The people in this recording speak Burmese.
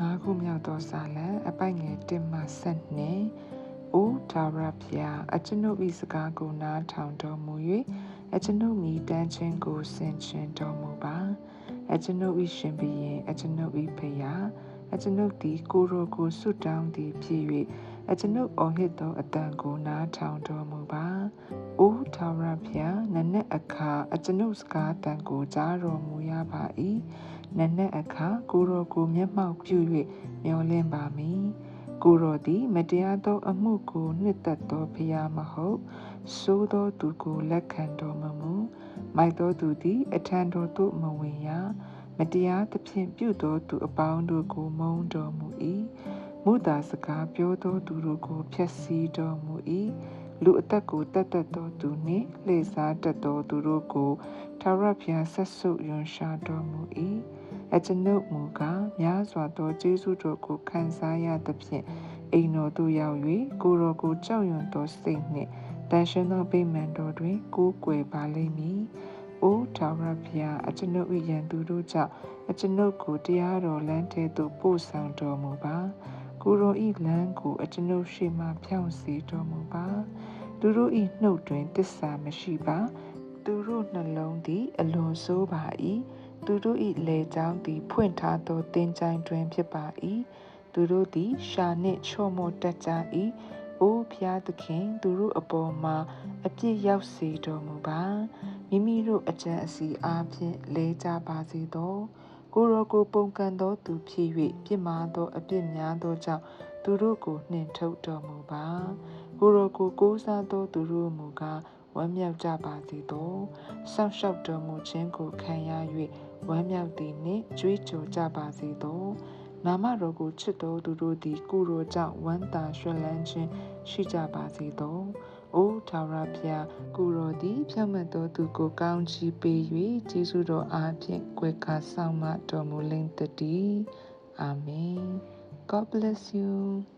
ငါးခုမြောက်သောစာလံအပိုက်ငယ်1မှ7နှင့်အိုဒါရဖျားအကျွန်ုပ်၏စကားကိုနားထောင်တော်မူ၍အကျွန်ုပ်မိတန်းချင်းကိုဆင်ခြင်တော်မူပါအကျွန်ုပ်၏ရှင်ဘီရင်အကျွန်ုပ်၏ဖယားအကျွန်ုပ်သည်ကိုရောကိုဆွတ်တောင်းသည်ဖြစ်၍ အကျွန်ုပ်အော်ဟစ်သောအတန်ကိုနားထောင်တော်မူပါ။အိုးထာဝရဘုရားနနက်အခါအကျွန်ုပ်စကားတန်ကိုကြားတော်မူရပါ၏။နနက်အခါကိုရောကိုမျက်မှောက်ပြု၍မျောလင့်ပါမည်။ကိုရောသည်မတရားသောအမှုကိုနှစ်သက်သောဘုရားမဟုတ်။ဆိုးသောသူကိုလက်ခံတော်မမူ။မိုက်သောသူသည်အထံတော်သို့မဝင်ရ။မတရားသဖြင့်ပြုသောသူအပေါင်းတို့ကိုမုန်းတော်မူ၏ မုသာစကားပြောသောသူတို့ကိုဖျက်ဆီးတော်မူ၏လူအသက်ကိုတတ်တတ်သောသူနှင့်လှည့်စားတတ်သောသူတို့ကိုထာဝရဘုရားဆက်ဆုပ်ယွန်ရှာတော်မူ၏အကျွန်ုပ်မူကားများစွာသောကျေးဇူးတော်ကိုခံစားရသဖြင့်အိမ်တော်သို့ရောက်၍ကိုတော်ကိုကြောက်ရွံ့သောစိတ်နှင့်တန်ရှင်သောဗိမာန်တော်တွင်ကိုးကွယ်ပါလိမ့်မည်။အိုထာဝရဘုရားအကျွန်ုပ်၏ယံသူတို့ကြောင့်အကျွန်ုပ်ကိုတရားတော်လမ်းထဲသို့ပို့ဆောင်တော်မူပါ။ ကိုရောဤလမ်းကိုအကျွန်ုပ်ရှိမှဖြောင့်စေတော်မူပါသူတို့ဤနှုတ်တွင်တစ္ဆာမရှိပါသူတို့နှလုံးသည်အလွန်ဆိုးပါ၏သူတို့၏လေကြောင်းသည်ဖွင့်ထားသောတင်ကြိုင်တွင်ဖြစ်ပါ၏သူတို့သည်ရှာနှင့်ချော့မော့တက်ကြ၏အိုးဖျားသခင်သူတို့အပေါ်မှာအပြစ်ရောက်စေတော်မူပါမိမိတို့အကြံအစီအားဖြင့်လဲကြပါစေသော ကိုရောကိုပုန်ကန်သောသူဖြစ်၍ပြစ်မှားသောအပြစ်များသောကြောင့်သူတို့ကိုနှင်ထုတ်တော်မူပါကိုရောကိုကိုးစားသောသူတို့မူကားဝမ်းမြောက်ကြပါစေသောဆောင်းလျှောက်တော်မူခြင်းကိုခံရ၍ဝမ်းမြောက်သည်နှင့်ကြွေးကြော်ကြပါစေသောနာမတော်ကိုချစ်တော်သူတို့သည်ကိုရောကြောင့်ဝမ်းသာရွှင်လန်းခြင်းရှိကြပါစေသော။အို ထာဝရဘုရားကိုရောသည်ဖြတ်မှတ်သောသူကိုကောင်းချီးပေး၍ကျေးဇူးတော်အားဖြင့်ကွယ်ကာဆောင်မတော်မူလိမ့်တည်း။ Amen. God bless you.